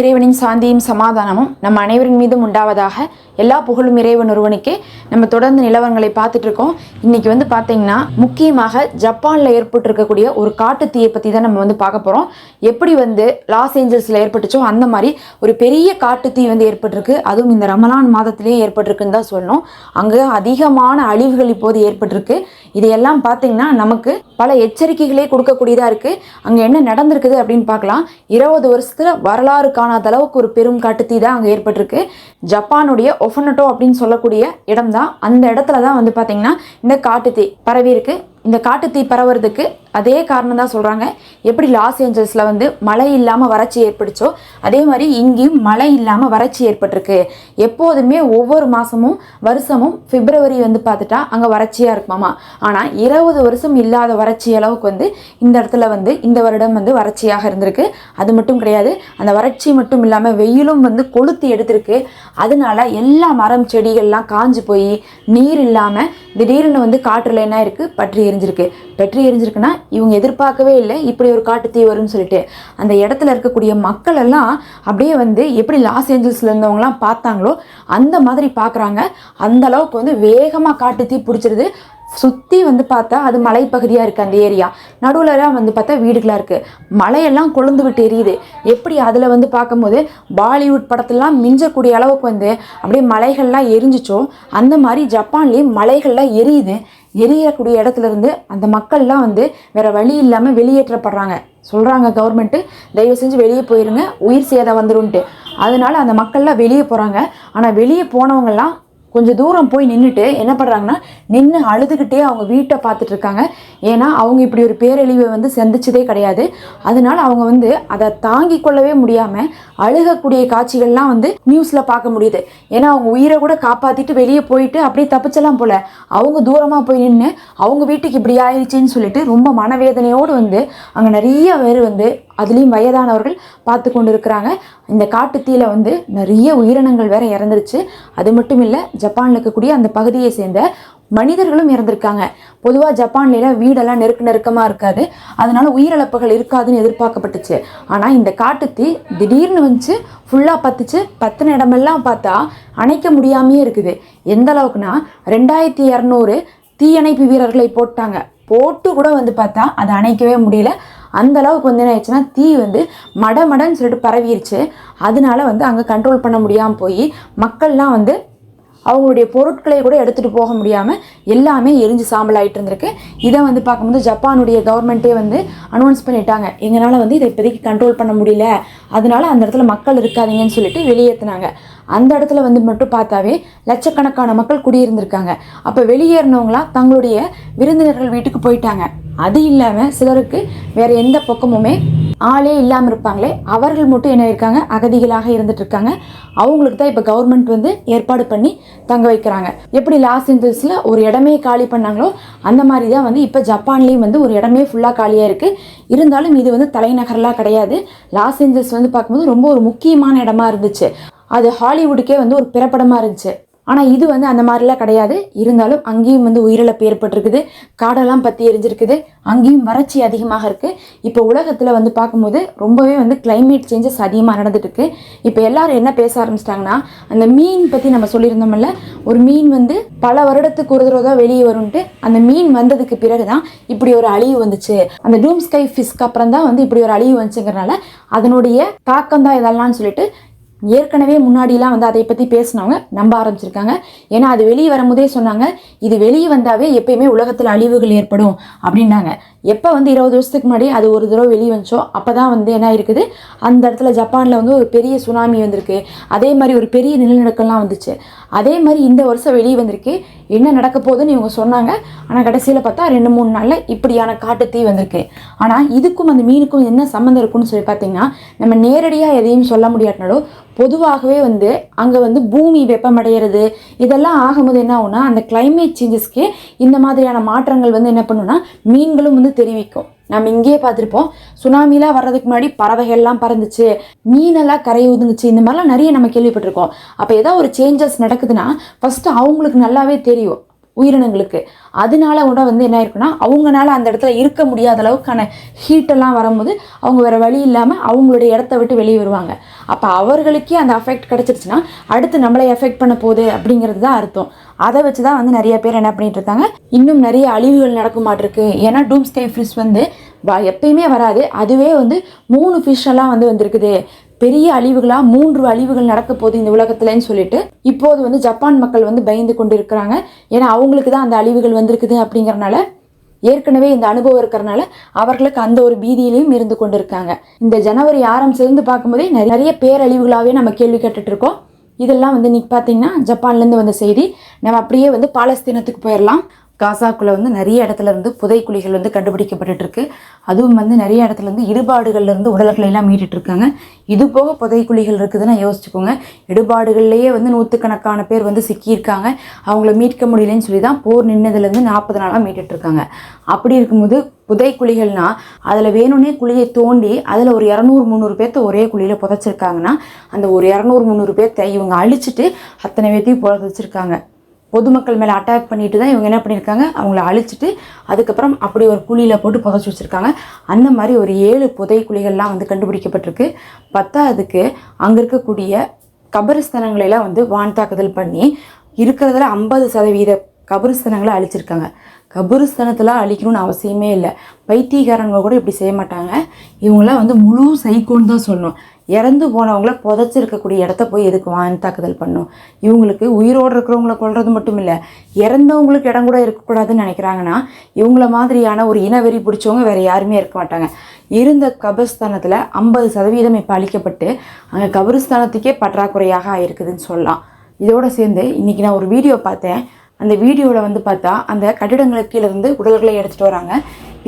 இறைவனின் சாந்தியும் சமாதானமும் நம்ம அனைவரின் மீதும் உண்டாவதாக எல்லா புகழும் இறைவன் ஒருவனுக்கே நம்ம தொடர்ந்து நிலவரங்களை பார்த்துட்டு இருக்கோம். இன்னைக்கு வந்து பார்த்தீங்கன்னா முக்கியமாக ஜப்பானில் ஏற்பட்டிருக்கக்கூடிய ஒரு காட்டு தீயை பற்றி தான் நம்ம வந்து பார்க்க போகிறோம் எப்படி வந்து லாஸ் ஏஞ்சல்ஸில் ஏற்பட்டுச்சோ அந்த மாதிரி ஒரு பெரிய காட்டு தீ வந்து ஏற்பட்டிருக்கு. அதுவும் இந்த ரமலான் மாதத்திலேயே ஏற்பட்டிருக்குன்னு தான் சொல்லணும். அங்கே அதிகமான அழிவுகள் இப்போது ஏற்பட்டிருக்கு. இதையெல்லாம் பார்த்தீங்கன்னா நமக்கு பல எச்சரிக்கைகளே கொடுக்கக்கூடியதாக இருக்குது அங்கே என்ன நடந்திருக்குது அப்படின்னு பார்க்கலாம். இருபது வருஷத்தில் வரலாறு காணாத அளவுக்கு ஒரு பெரும் காட்டுத்தீ தான் அங்கே ஏற்பட்டிருக்கு. ஜப்பானுடைய ஒஃபனட்டோ அப்படின்னு சொல்லக்கூடிய இடம் தான் அந்த இடத்துல தான் வந்து பார்த்திங்கன்னா இந்த காட்டுத்தீ பரவி இருக்கு இந்த காட்டுத்தீ பரவுறதுக்கு அதே காரணம் தான் சொல்கிறாங்க எப்படி லாஸ் ஏஞ்சல்ஸில் வந்து மழை இல்லாமல் வறட்சி ஏற்பட்டுச்சோ அதே மாதிரி இங்கேயும் மழை இல்லாமல் வறட்சி ஏற்பட்டிருக்கு. எப்போதுமே ஒவ்வொரு மாதமும் வருஷமும் பிப்ரவரி வந்து பார்த்துட்டா அங்கே வறட்சியாக இருக்குமாமா ஆனால் இருபது வருஷம் இல்லாத வறட்சி அளவுக்கு வந்து இந்த இடத்துல வந்து இந்த வருடம் வந்து வறட்சியாக இருந்திருக்கு. அது மட்டும் கிடையாது அந்த வறட்சி மட்டும் இல்லாமல் வெயிலும் வந்து கொளுத்தி எடுத்திருக்கு. அதனால எல்லா மரம் செடிகள்லாம் காஞ்சு போய் நீர் இல்லாமல் திடீர்னு வந்து காற்றுல என்ன இருக்குது பற்றி எரிஞ்சிருக்கு. பெட்ரி எரிஞ்சிருக்குன்னா இவங்க எதிர்பார்க்கவே இல்லை இப்படி ஒரு காட்டு தீ வரும்னு சொல்லிட்டு. அந்த இடத்துல இருக்கக்கூடிய மக்கள் எல்லாம் அப்படியே வந்து எப்படி லாஸ் ஏஞ்சல்ஸ்ல இருந்தவங்களாம் பார்த்தாங்களோ அந்த மாதிரி பார்க்குறாங்க. அந்த அளவுக்கு வந்து வேகமாக காட்டு தீ பிடிச்சிருது. சுற்றி வந்து பார்த்தா அது மலைப்பகுதியாக இருக்குது அந்த ஏரியா. நடுவுலலாம் வந்து பார்த்தா வீடுகளாக இருக்குது மலையெல்லாம் கொழுந்து விட்டு எரியுது. எப்படி அதில் வந்து பார்க்கும்போது பாலிவுட் படத்துலலாம் மிஞ்சக்கூடிய அளவுக்கு வந்து அப்படியே மலைகள்லாம் எரிஞ்சிச்சோ அந்த மாதிரி ஜப்பான்லேயும் மலைகள்லாம் எரியுது. எரியக்கூடிய இடத்துல இருந்து அந்த மக்கள்லாம் வந்து வேற வழி இல்லாமல் வெளியேற்றப்படுறாங்க. சொல்கிறாங்க கவர்மெண்ட்டு தயவு செஞ்சு வெளியே போயிருங்க உயிர் சேதம் வந்துரும்ன்ட்டு அதனால அந்த மக்கள்லாம் வெளியே போகிறாங்க ஆனால் வெளியே போனவங்கெல்லாம் கொஞ்சம் தூரம் போய் நின்றுட்டு என்ன பண்ணுறாங்கன்னா நின்று அழுதுகிட்டே அவங்க வீட்டை பார்த்துட்டு இருக்காங்க. ஏன்னா அவங்க இப்படி ஒரு பேரழிவை வந்து சந்திச்சதே கிடையாது. அதனால அவங்க வந்து அதை தாங்கி கொள்ளவே முடியாமல் அழுகக்கூடிய காட்சிகள்லாம் வந்து நியூஸில் பார்க்க முடியுது. ஏன்னா அவங்க உயிரை கூட காப்பாற்றிட்டு வெளியே போயிட்டு அப்படியே தப்பிச்சலாம் போல. அவங்க தூரமாக போய் நின்று அவங்க வீட்டுக்கு இப்படி ஆயிடுச்சின்னு சொல்லிட்டு ரொம்ப மனவேதனையோடு வந்து அங்கே நிறைய பேர் வந்து அதுலேயும் வயதானவர்கள் பார்த்து கொண்டு இருக்கிறாங்க இந்த காட்டுத்தீயில் வந்து நிறைய உயிரினங்கள் வேற இறந்துருச்சு. அது மட்டும் இல்லை ஜப்பானில் இருக்கக்கூடிய அந்த பகுதியை சேர்ந்த மனிதர்களும் இறந்திருக்காங்க. பொதுவாக ஜப்பான்லாம் வீடெல்லாம் நெருக்க நெருக்கமாக இருக்காது. அதனால உயிரிழப்புகள் இருக்காதுன்னு எதிர்பார்க்கப்பட்டுச்சு. ஆனால் இந்த காட்டுத்தீ திடீர்னு வந்துச்சு ஃபுல்லாக பத்துச்சு. பத்தின இடமெல்லாம் பார்த்தா அணைக்க முடியாமையே இருக்குது. எந்த அளவுக்குன்னா ரெண்டாயிரத்தி இரநூறு தீயணைப்பு வீரர்களை போட்டாங்க. போட்டு கூட வந்து பார்த்தா அதை அணைக்கவே முடியல. அந்த அளவுக்கு வந்து என்ன ஆயிடுச்சுன்னா தீ வந்து மடமடன்னு சொல்லிட்டு பரவிடுச்சு அதனால வந்து அங்கே கண்ட்ரோல் பண்ண முடியாமல் போய் மக்கள்லாம் வந்து அவங்களுடைய பொருட்களை கூட எடுத்துகிட்டு போக முடியாமல் எல்லாமே எரிஞ்சு சாம்பல் ஆகிட்டு இருந்திருக்கு. இதை வந்து பார்க்கும்போது ஜப்பானுடைய கவர்மெண்ட்டே வந்து அனௌன்ஸ் பண்ணிட்டாங்க. எங்களால் வந்து இதை இப்போதைக்கு கண்ட்ரோல் பண்ண முடியல. அதனால அந்த இடத்துல மக்கள் இருக்காதீங்கன்னு சொல்லிட்டு வெளியேற்றினாங்க அந்த இடத்துல வந்து மட்டும் பார்த்தாவே லட்சக்கணக்கான மக்கள் குடியிருந்திருக்காங்க. அப்போ வெளியேறினவங்களாம் தங்களுடைய விருந்தினர்கள் வீட்டுக்கு போயிட்டாங்க. அது இல்லாமல் சிலருக்கு வேற எந்த பக்கமுமே ஆளே இல்லாமல் இருப்பாங்களே அவர்கள் மட்டும் என்ன இருக்காங்க அகதிகளாக இருந்துட்டு இருக்காங்க அவங்களுக்கு தான் இப்போ கவர்மெண்ட் வந்து ஏற்பாடு பண்ணி தங்க வைக்கிறாங்க. எப்படி லாஸ் ஏஞ்சல்ஸில் ஒரு இடமே காலி பண்ணாங்களோ அந்த மாதிரி தான் வந்து இப்போ ஜப்பான்லேயும் வந்து ஒரு இடமே ஃபுல்லாக காலியாக இருக்குது இருந்தாலும் இது வந்து தலைநகரெலாம் கிடையாது. லாஸ் ஏஞ்சல்ஸ் வந்து பார்க்கும்போது ரொம்ப ஒரு முக்கியமான இடமா இருந்துச்சு. அது ஹாலிவுட்டுக்கே வந்து ஒரு பிறப்படமாக இருந்துச்சு. ஆனால் இது வந்து அந்த மாதிரிலாம் கிடையாது. இருந்தாலும் அங்கேயும் வந்து உயிரிழப்பு ஏற்பட்டிருக்குது. காடெல்லாம் பற்றி எரிஞ்சிருக்குது. அங்கேயும் வறட்சி அதிகமாக இருக்குது இப்போ உலகத்தில் வந்து பார்க்கும்போது ரொம்பவே வந்து கிளைமேட் சேஞ்சஸ் அதிகமாக நடந்துட்டு இப்போ எல்லாரும் என்ன பேச ஆரம்பிச்சிட்டாங்கன்னா அந்த மீன் பற்றி நம்ம சொல்லியிருந்தோம்ல ஒரு மீன் வந்து பல வருடத்துக்கு ஒரு தடவை தான் வெளியே வரும்ட்டு அந்த மீன் வந்ததுக்கு பிறகு தான் இப்படி ஒரு அழிவு வந்துச்சு. அந்த டூம் ஸ்கை ஃபிஷ்க்கு அப்புறம் தான் வந்து இப்படி ஒரு அழிவு வந்துச்சுங்கிறனால அதனுடைய தாக்கம் தான் இதெல்லாம்னு சொல்லிட்டு ஏற்கனவே முன்னாடிலாம் வந்து அதை பற்றி பேசினவங்க நம்ப ஆரம்பிச்சிருக்காங்க. ஏன்னா அது வெளியே வரும்போதே சொன்னாங்க இது வெளியே வந்தாவே எப்பயுமே உலகத்தில் அழிவுகள் ஏற்படும் அப்படின்னாங்க. எப்போ வந்து இருபது வருஷத்துக்கு முன்னாடி அது ஒரு தடவை வெளியே வந்துச்சோ அப்போ தான் வந்து என்ன இருக்குது அந்த இடத்துல ஜப்பானில் வந்து ஒரு பெரிய சுனாமி வந்திருக்கு. அதே மாதிரி ஒரு பெரிய நிலநடுக்கம்லாம் வந்துச்சு. அதே மாதிரி இந்த வருஷம் வெளியே வந்திருக்கு. என்ன நடக்க போகுதுன்னு இவங்க சொன்னாங்க. ஆனால் கடைசியில் பார்த்தா ரெண்டு மூணு நாளில் இப்படியான காட்டுத்தீ வந்திருக்கு. ஆனால் இதுக்கும் அந்த மீனுக்கும் என்ன சம்மந்தம் இருக்குன்னு சொல்லி பார்த்தீங்கன்னா நம்ம நேரடியாக எதையும் சொல்ல முடியாட்டினாலும் பொதுவாகவே வந்து அங்கே வந்து பூமி வெப்பமடைகிறது. இதெல்லாம் ஆகும்போது என்ன ஆகும்னா அந்த கிளைமேட் சேஞ்சஸ்க்கு இந்த மாதிரியான மாற்றங்கள் வந்து என்ன பண்ணுன்னா மீன்களும் வந்து தெரிவிக்கும். நம்ம இங்கேயே பார்த்துருப்போம் சுனாமிலாம் வர்றதுக்கு முன்னாடி பறவைகள்லாம் பறந்துச்சு மீனெல்லாம் கரை ஒதுங்குச்சு இந்த மாதிரிலாம் நிறைய நம்ம கேள்விப்பட்டிருக்கோம். அப்போ ஏதாவது ஒரு சேஞ்சஸ் நடக்குதுன்னா ஃபஸ்ட்டு அவங்களுக்கு நல்லாவே தெரியும். உயிரினங்களுக்கு. அதனால கூட வந்து என்ன இருக்குன்னா அவங்கனால அந்த இடத்துல இருக்க முடியாத அளவுக்கான ஹீட்டெல்லாம் வரும்போது அவங்க வேறு வழி இல்லாமல் அவங்களுடைய இடத்த விட்டு வெளியே வருவாங்க. அப்போ அவர்களுக்கே அந்த அஃபெக்ட் கிடச்சிருச்சுன்னா அடுத்து நம்மளை எஃபெக்ட் பண்ண போகுது அப்படிங்கிறது தான் அர்த்தம். அதை வச்சு தான் வந்து நிறைய பேர் என்ன பண்ணிட்டு இருக்காங்க இன்னும் நிறைய அழிவுகள் நடக்க மாட்டிருக்கு. ஏன்னா டூம் ஸ்கை ஃபிஷ் வந்து எப்பயுமே வராது. அதுவே வந்து மூணு ஃபிஷ் எல்லாம் வந்து வந்திருக்குது. பெரிய அழிவுகளாக மூன்று அழிவுகள் நடக்க போகுது இந்த உலகத்துலன்னு சொல்லிட்டு இப்போது வந்து ஜப்பான் மக்கள் வந்து பயந்து கொண்டு இருக்கிறாங்க ஏன்னா அவங்களுக்கு தான் அந்த அழிவுகள் வந்திருக்குது அப்படிங்கறனால ஏற்கனவே இந்த அனுபவம் இருக்கிறனால அவர்களுக்கு அந்த ஒரு பீதியிலையும் இருந்து கொண்டு இருக்காங்க இந்த ஜனவரி ஆரம்பிச்சிருந்து பார்க்கும்போதே நிறைய பேரழிவுகளாகவே நம்ம கேள்வி கேட்டுட்டு இருக்கோம் இதெல்லாம் வந்து இன்னைக்கு பார்த்தீங்கன்னா ஜப்பான்லேருந்து வந்த செய்தி. நம்ம அப்படியே வந்து பாலஸ்தீனத்துக்கு போயிடலாம் காசாக்குள்ள வந்து நிறைய இடத்துல இருந்து புதைக்குழிகள் வந்து கண்டுபிடிக்கப்பட்டுட்டு இருக்கு அதுவும் வந்து நிறைய இடத்துல இருந்து இடுபாடுகள்ல இருந்து உடல்களை எல்லாம் இருக்காங்க இது போக புதைக்குழிகள் இருக்குதுன்னா யோசிச்சுக்கோங்க. இடுபாடுகள்லேயே வந்து நூற்றுக்கணக்கான பேர் வந்து சிக்கியிருக்காங்க. அவங்கள மீட்க முடியலன்னு சொல்லி தான் போர் நின்னதுலேருந்து நாற்பது நாளாக மீட்டுட்ருக்காங்க அப்படி இருக்கும்போது புதைக்குழிகள்னா அதில் வேணும்னே குழியை தோண்டி அதில் ஒரு இரநூறு முந்நூறு பேர்த்த ஒரே குழியில் புதைச்சிருக்காங்கன்னா அந்த ஒரு இரநூறு முந்நூறு பேர்த்த இவங்க அழிச்சிட்டு அத்தனை பேர்த்தையும் புதைச்சிருக்காங்க. பொதுமக்கள் மேலே அட்டாக் பண்ணிட்டு தான் இவங்க என்ன பண்ணியிருக்காங்க அவங்கள அழிச்சிட்டு அதுக்கப்புறம் அப்படி ஒரு குழியில் போட்டு புதைச்சி வச்சுருக்காங்க. அந்த மாதிரி ஒரு ஏழு புதை குழிகள்லாம் வந்து கண்டுபிடிக்கப்பட்டிருக்கு. பத்தாவதுக்கு அங்கே இருக்கக்கூடிய கபரிஸ்தனங்களெல்லாம் வந்து வான் தாக்குதல் பண்ணி இருக்கிறதுல ஐம்பது சதவீத கபரிஸ்தனங்களை அழிச்சிருக்காங்க. கபரிஸ்தானத்தெல்லாம் அழிக்கணும்னு அவசியமே இல்லை. பைத்தியக்காரங்க கூட இப்படி செய்ய மாட்டாங்க. இவங்களாம் வந்து முழு சைக்கோன்னு தான் சொல்லணும். இறந்து போனவங்கள புதைச்சிருக்கக்கூடிய இடத்த போய் எதுக்கு வான் தாக்குதல் பண்ணும்? இவங்களுக்கு உயிரோடு இருக்கிறவங்கள கொள்வது மட்டும் இல்லை இறந்தவங்களுக்கு இடம் கூட இருக்கக்கூடாதுன்னு நினைக்கிறாங்கன்னா இவங்கள மாதிரியான ஒரு இனவெறி பிடிச்சவங்க வேறு யாருமே இருக்க மாட்டாங்க. இருந்த கபர்ஸ்தானத்தில் ஐம்பது சதவீதம் இப்போ அழிக்கப்பட்டு அங்கே கபரிஸ்தானத்துக்கே பற்றாக்குறையாக ஆயிருக்குதுன்னு சொல்லலாம். இதோடு சேர்ந்து இன்றைக்கி நான் ஒரு வீடியோ பார்த்தேன். அந்த வீடியோவில் வந்து பார்த்தா அந்த கட்டிடங்களுக்கு கீழே இருந்து உடல்களை எடுத்துகிட்டு வராங்க.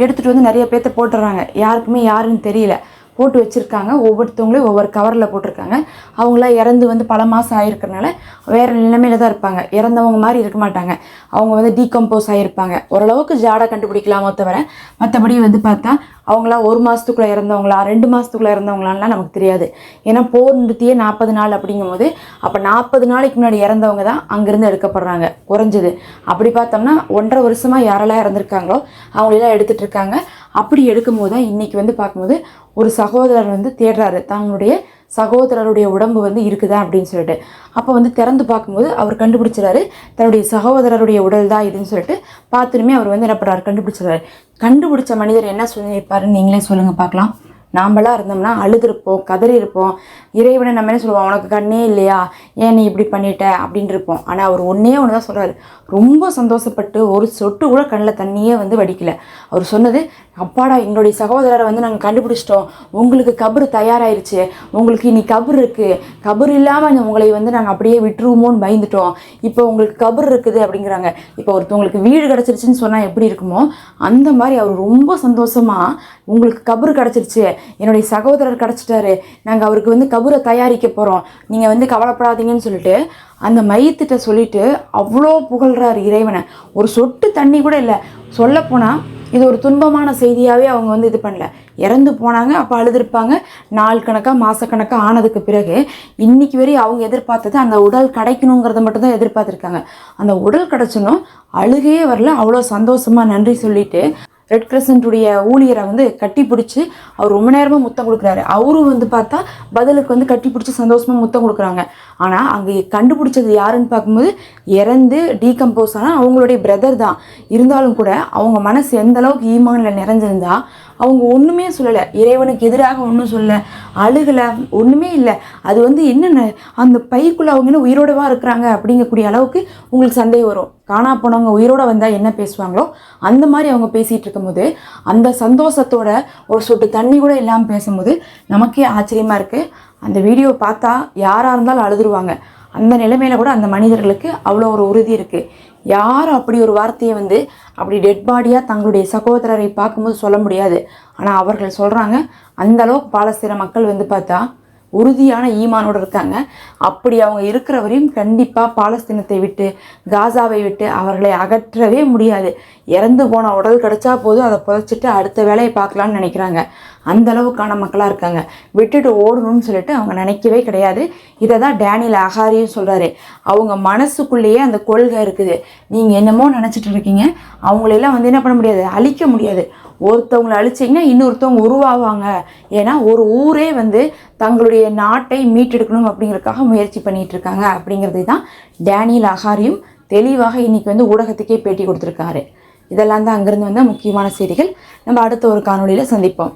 எடுத்துகிட்டு வந்து நிறைய பேர்த்த போட்டுடுறாங்க யாருக்குமே யாருன்னு தெரியல. போட்டு வச்சுருக்காங்க. ஒவ்வொருத்தவங்களையும் ஒவ்வொரு கவரில் போட்டிருக்காங்க. அவங்களாம் இறந்து வந்து பல மாதம் ஆகிருக்கிறனால வேறு நிலைமையில தான் இருப்பாங்க. இறந்தவங்க மாதிரி இருக்க மாட்டாங்க. அவங்க வந்து டீகம்போஸ் ஆகியிருப்பாங்க ஓரளவுக்கு ஜாடை கண்டுபிடிக்கலாமோ தவிர மற்றபடி வந்து பார்த்தா அவங்களாம் ஒரு மாதத்துக்குள்ளே இறந்தவங்களா ரெண்டு மாதத்துக்குள்ளே இறந்தவங்களான்லாம் நமக்கு தெரியாது. ஏன்னா போர் நிறுத்தியே நாற்பது நாள் அப்படிங்கும்போது அப்போ நாற்பது நாளைக்கு முன்னாடி இறந்தவங்க தான் அங்கேருந்து எடுக்கப்படுறாங்க குறைஞ்சது. அப்படி பார்த்தோம்னா ஒன்றரை வருஷமாக யாரெல்லாம் இறந்துருக்காங்களோ அவங்களெல்லாம் எடுத்துகிட்டு இருக்காங்க. அப்படி எடுக்கும்போது தான் இன்றைக்கி வந்து பார்க்கும்போது ஒரு சகோதரர் வந்து தேடுறாரு. தங்களுடைய சகோதரருடைய உடம்பு வந்து இருக்குதா அப்படின்னு சொல்லிட்டு. அப்போ வந்து திறந்து பார்க்கும்போது அவர் கண்டுபிடிச்சிடாரு தன்னுடைய சகோதரருடைய உடல் தான் இதுன்னு சொல்லிட்டு பார்த்துருமே அவர் வந்து என்ன பண்ணுறாரு கண்டுபிடிச்சிறாரு கண்டுபிடிச்ச மனிதர் என்ன சொல்லியிருப்பாருன்னு நீங்களே சொல்லுங்கள் பார்க்கலாம். நாம்பளாக இருந்தோம்னா அழுதுருப்போம் கதறி இருப்போம் இறைவனை நம்ம என்ன சொல்லுவோம்? உனக்கு கண்ணே இல்லையா? ஏன் நீ இப்படி பண்ணிட்ட? அப்படின்னு இருப்போம் ஆனால் அவர் ஒன்றே ஒன்று தான் சொல்கிறாரு ரொம்ப சந்தோஷப்பட்டு ஒரு சொட்டு கூட கண்ணில் தண்ணியே வந்து வடிக்கல. அவர் சொன்னது அப்பாடா எங்களுடைய சகோதரரை வந்து நாங்கள் கண்டுபிடிச்சிட்டோம். உங்களுக்கு கபரு தயாராயிருச்சு. உங்களுக்கு இனி கபர் இருக்குது கபர் இல்லாமல் உங்களை வந்து நாங்கள் அப்படியே விட்டுருவோமோன்னு பயந்துட்டோம். இப்போ உங்களுக்கு கபர் இருக்குது அப்படிங்கிறாங்க. இப்போ ஒருத்தவங்களுக்கு வீடு கிடச்சிருச்சுன்னு சொன்னால் எப்படி இருக்குமோ அந்த மாதிரி அவர் ரொம்ப சந்தோஷமாக உங்களுக்கு கபர் கிடச்சிருச்சு. என்னுடைய சகோதரர் கிடச்சிட்டாரு. நாங்கள் அவருக்கு வந்து கபரை தயாரிக்க போகிறோம் நீங்கள் வந்து கவலைப்படாதீங்கன்னு சொல்லிட்டு அந்த மையத்திட்ட சொல்லிட்டு அவ்வளோ புகழ்கிறார் இறைவனை. ஒரு சொட்டு தண்ணி கூட இல்லை. சொல்லப்போனால் இது ஒரு துன்பமான செய்தியாகவே அவங்க வந்து இது பண்ணல. இறந்து போனாங்க அப்போ அழுதுருப்பாங்க. நாள் கணக்காக மாதக்கணக்காக ஆனதுக்கு பிறகு இன்றைக்கி வரையும் அவங்க எதிர்பார்த்தது அந்த உடல் கிடைக்கணுங்கிறத மட்டும்தான் எதிர்பார்த்துருக்காங்க. அந்த உடல் கிடைச்சனும் அழுகையே வரல. அவ்வளோ சந்தோஷமாக நன்றி சொல்லிவிட்டு ரெட் கிரசன்ட்டுடைய ஊழியரை வந்து கட்டி பிடிச்சி அவர் ரொம்ப நேரமாக முத்தம் கொடுக்குறாரு. அவரும் வந்து பார்த்தா பதிலுக்கு வந்து கட்டி பிடிச்சி சந்தோஷமாக முத்தம் கொடுக்குறாங்க. ஆனால் அங்கே கண்டுபிடிச்சது யாருன்னு பார்க்கும்போது இறந்து டீகம்போஸ் ஆனால் அவங்களுடைய பிரதர் தான். இருந்தாலும் கூட அவங்க மனசு எந்த அளவுக்கு ஈமானில் நிறைஞ்சிருந்தா அவங்க ஒன்றுமே சொல்லலை. இறைவனுக்கு எதிராக ஒன்றும் சொல்லலை. அழுகலை ஒன்றுமே இல்லை. அது வந்து என்னென்ன அந்த பைக்குள்ளே அவங்க என்ன உயிரோடவா இருக்கிறாங்க அப்படிங்கக்கூடிய அளவுக்கு உங்களுக்கு சந்தேகம் வரும். காணா போனவங்க உயிரோட வந்தால் என்ன பேசுவாங்களோ அந்த மாதிரி அவங்க பேசிகிட்டு இருக்கும்போது அந்த சந்தோஷத்தோட ஒரு சொட்டு தண்ணி கூட இல்லாமல் பேசும்போது நமக்கே ஆச்சரியமாக இருக்குது அந்த வீடியோ பார்த்தா யாராக இருந்தாலும் அழுதுருவாங்க. அந்த நிலைமையில் கூட அந்த மனிதர்களுக்கு அவ்வளோ ஒரு உறுதி இருக்குது யாரும் அப்படி ஒரு வார்த்தையை வந்து அப்படி டெட் பாடியாக தங்களுடைய சகோதரரை பார்க்கும்போது சொல்ல முடியாது. ஆனால் அவர்கள் சொல்கிறாங்க அந்த அளவுக்கு பாலஸ்தீன மக்கள் வந்து பார்த்தா உறுதியான ஈமானோடு இருக்காங்க. அப்படி அவங்க இருக்கிற வரையும் கண்டிப்பாக பாலஸ்தீனத்தை விட்டு காசாவை விட்டு அவர்களை அகற்றவே முடியாது. இறந்து போன உடல் கிடச்சா போதும் அதை புதைச்சிட்டு அடுத்த வேலையை பார்க்கலான்னு நினைக்கிறாங்க. அந்த அளவுக்கான மக்களாக இருக்காங்க. விட்டுட்டு ஓடணும்னு சொல்லிட்டு அவங்க நினைக்கவே கிடையாது. இதை தான் டேனியல் அகாரியும் சொல்கிறாரு அவங்க மனசுக்குள்ளேயே அந்த கொள்கை இருக்குது. நீங்கள் என்னமோ நினச்சிட்டு இருக்கீங்க. அவங்களெல்லாம் வந்து என்ன பண்ண முடியாது? அழிக்க முடியாது. ஒருத்தவங்களை அழிச்சிங்கன்னா இன்னொருத்தவங்க உருவாவாங்க. ஏன்னா ஒரு ஊரே வந்து தங்களுடைய நாட்டை மீட்டெடுக்கணும் அப்படிங்கிறதுக்காக முயற்சி பண்ணிட்டு இருக்காங்க. அப்படிங்கிறது தான் டேனியல் அகாரியும் தெளிவாக இன்றைக்கி வந்து ஊடகத்துக்கே பேட்டி கொடுத்துருக்காரு. இதெல்லாம் தான் அங்கேருந்து வந்த முக்கியமான செய்திகள். நம்ம அடுத்த ஒரு காணொலியில் சந்திப்போம்.